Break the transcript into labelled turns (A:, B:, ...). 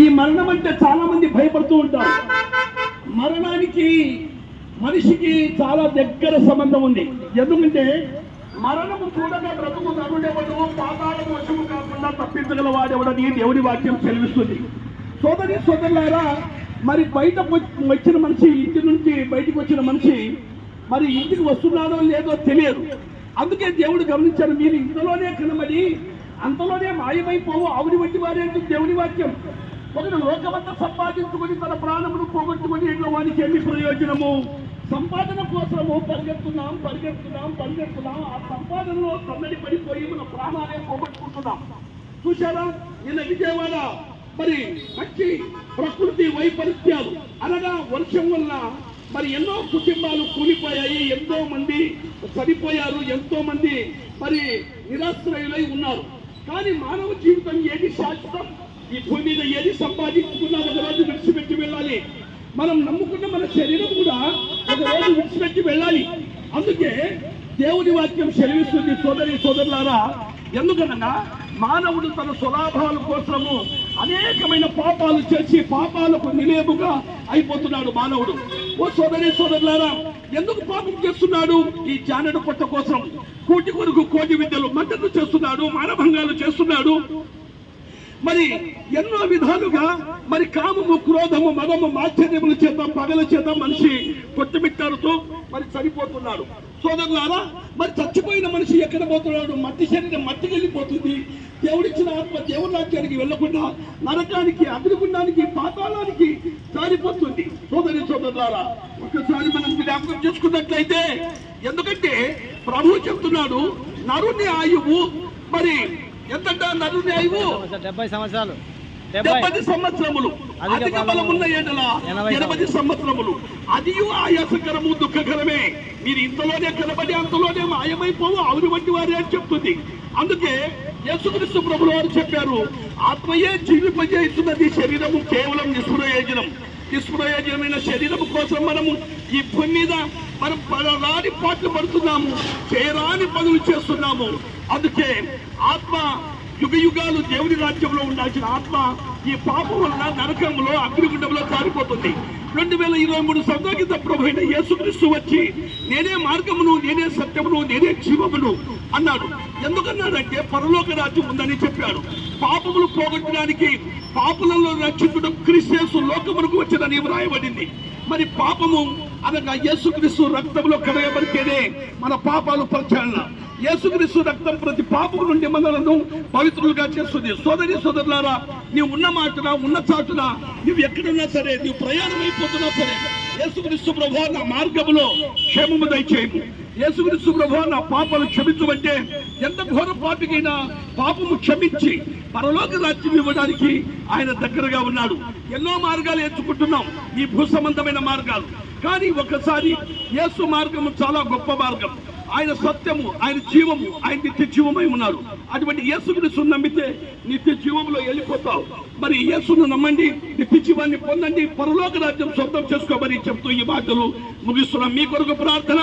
A: ఈ మరణం అంటే చాలా మంది భయపడుతూ ఉంటారు. మరణానికి మనిషికి చాలా దగ్గర సంబంధం ఉంది. ఎందుకంటే మరణము చూడగా బ్రతుకు నరుడెవడు పాతాల వశము కాకుండా తప్పించగల వాడెవడని దేవుని వాక్యం చెల్లిస్తుంది సోదరి సోదరులారా మరి బయట వచ్చిన మనిషి ఇంటి నుంచి బయటకు వచ్చిన మనిషి మరి ఇంటికి వస్తున్నాడో లేదో తెలియదు. అందుకే దేవుడు గమనించారు మీరు ఇంతలోనే కనబడి అంతలోనే మాయమైపోవు ఆవిడి వంటి వారే దేవుడి వాక్యం ఒకడు లోకమంతా సంపాదించుకొని తన ప్రాణమును పోగొట్టుకొని ఇంట్లో వానికి ఏమి ప్రయోజనము? సంపాదన కోసము పరిగెత్తున్నాం పరిగెత్తున్నాం పరిగెత్తున్నాం ఆ సంపాదనలో సన్నడి పడిపోయి మన ప్రాణాలే పోగొట్టుకుంటున్నాం. చూశారా? నిన్న విజయవాడ మరి మంచి ప్రకృతి వైపరీత్యాలు అనగా వర్షం వల్ల మరి ఎన్నో కుటుంబాలు కూలిపోయాయి. ఎంతో మంది చనిపోయారు ఎంతో మంది మరి నిరాశ్రయులై ఉన్నారు. కానీ మానవ జీవితం ఏది శాశ్వతం? ఈ భూమి మీద ఏది సంపాదించుకున్నా ఒక రోజు విడిచిపెట్టి వెళ్ళాలి. మనం నమ్ముకున్న మన శరీరం కూడా ఒక రోజు విడిచిపెట్టి వెళ్ళాలి. అందుకే దేవుని వాక్యం సెలవిస్తుంది సోదరి సోదరులారా. ఎందుకనగా మానవుడు తన స్వలాభాల కోసము అనేకమైన పాపాలు చేసి పాపాలకు నిలేముగా అయిపోతున్నాడు మానవుడు. ఓ సోదరి సోదరులారా ఎందుకు పాపం చేస్తున్నాడు? ఈ జానడు పొట్ట కోసం. కోటి కొరకు కోటి విద్యలు మద్దతు చేస్తున్నాడు మానభంగాలు చేస్తున్నాడు. మరి ఎన్నో విధాలుగా మరి కామము క్రోధము మదము మాత్సర్యముల చేత పగల చేత మనిషి కొట్టుమిట్టారుతో మరి చనిపోతున్నాడు. సోదరులారా మరి చచ్చిపోయిన మనిషి ఎక్కడ పోతున్నాడు? మట్టి శరీరం మట్టికి వెళ్ళిపోతుంది. దేవుడిచ్చిన ఆత్మ దేవుడి రాజ్యానికి వెళ్ళకుండా నరకానికి అగ్నిగుండానికి పాతాళానికి జారిపోతుంది. సోదరి సోదరులారా ఒకసారి మనం జ్ఞాపకం చేసుకున్నట్లయితే ఎందుకంటే ప్రభు చెప్తున్నాడు నరుని ఆయువు మరి ఎంతంట నరుని ఆయువు
B: డెబ్బై సంవత్సరాలు డెబ్బై
A: డెబ్బై. సంవత్సరములు.
B: అధిక
A: అధిక
B: బలము
A: బలమున్న ఏడల
B: ఎనభై
A: సంవత్సరములు. అది ఆయాసకరము దుఃఖకరమే. మీరు ఇంతలోనే కనబడి అంతలోనే మాయమైపోవు. ఆవిరి వంటి వారే అని చెప్తుంది. అందుకే యేసుక్రీస్తు ప్రభులు వారు చెప్పారు ఆత్మయే జీవింపజేస్తున్నది శరీరము కేవలం నిష్ప్రయోజనం నిష్ప్రయోజనమైన శరీరము కోసం మనము ఈ భూమి మీద మనం పడరాని పాటలు పడుతున్నాము చేయరాని పనులు చేస్తున్నాము. అందుకే ఆత్మ యుగ యుగాలు దేవుని రాజ్యంలో ఉండాల్సిన ఆత్మ ఈ పాపం వలన నరకంలో అగ్నిగుండంలో జారిపోతుంది. రెండు వేల ఇరవై మూడు సంతోషిత ప్రభుత్వ అయిన యేసుక్రీస్తు వచ్చి నేనే మార్గమును నేనే సత్యమును నేనే జీవమును అన్నాడు. ఎందుకన్నాడంటే పరలోక రాజ్యం ఉందని చెప్పాడు. పాపములు పోగొట్టడానికి పాపులలో రక్షితుడు క్రిస్టియన్స్ లోకమునకు వచ్చిందని వ్రాయబడింది. మరి పాపము అనగా యేసుక్రీస్తు రక్తంలో కడగబడితేనే మన పాపాలు పరిచాలన. యేసుక్రీస్తు రక్తం ప్రతి పాపము నుండి మనలను పవిత్రులుగా చేస్తుంది. సోదరి సోదరులారా నీవు ఉన్న మాటనా ఉన్న చాటున నువ్వు ఎక్కడున్నా సరే నీవు ప్రయాణం అయిపోతున్నా సరే యేసుక్రీస్తు ప్రభు నా మార్గములో క్షేమము దయచేయము యేసుక్రీస్తు ప్రభు నా పాపలు క్షమించమంటే ఎంత ఘోర పాపికైనా పాపము క్షమించి పరలోక రాజ్యం ఇవ్వడానికి ఆయన దగ్గరగా ఉన్నాడు. ఎన్నో మార్గాలు ఎంచుకుంటున్నాం. ఈ భూ సంబంధమైన మార్గాలు. కానీ ఒకసారి యేసు మార్గము చాలా గొప్ప మార్గం. ఆయన సత్యము ఆయన జీవము ఆయన నిత్య జీవమై ఉన్నారు. అటువంటి యేసుక్రీస్తు నమ్మితే నిత్య జీవములో వెళ్ళిపోతావు. మరి యేసును నమ్మండి నిత్య జీవాన్ని పొందండి పరలోక రాజ్యం సొంతం చేసుకోమని చెప్తూ ఈ మాటలు ముగిస్తున్నాం. మీ కొరకు ప్రార్థన.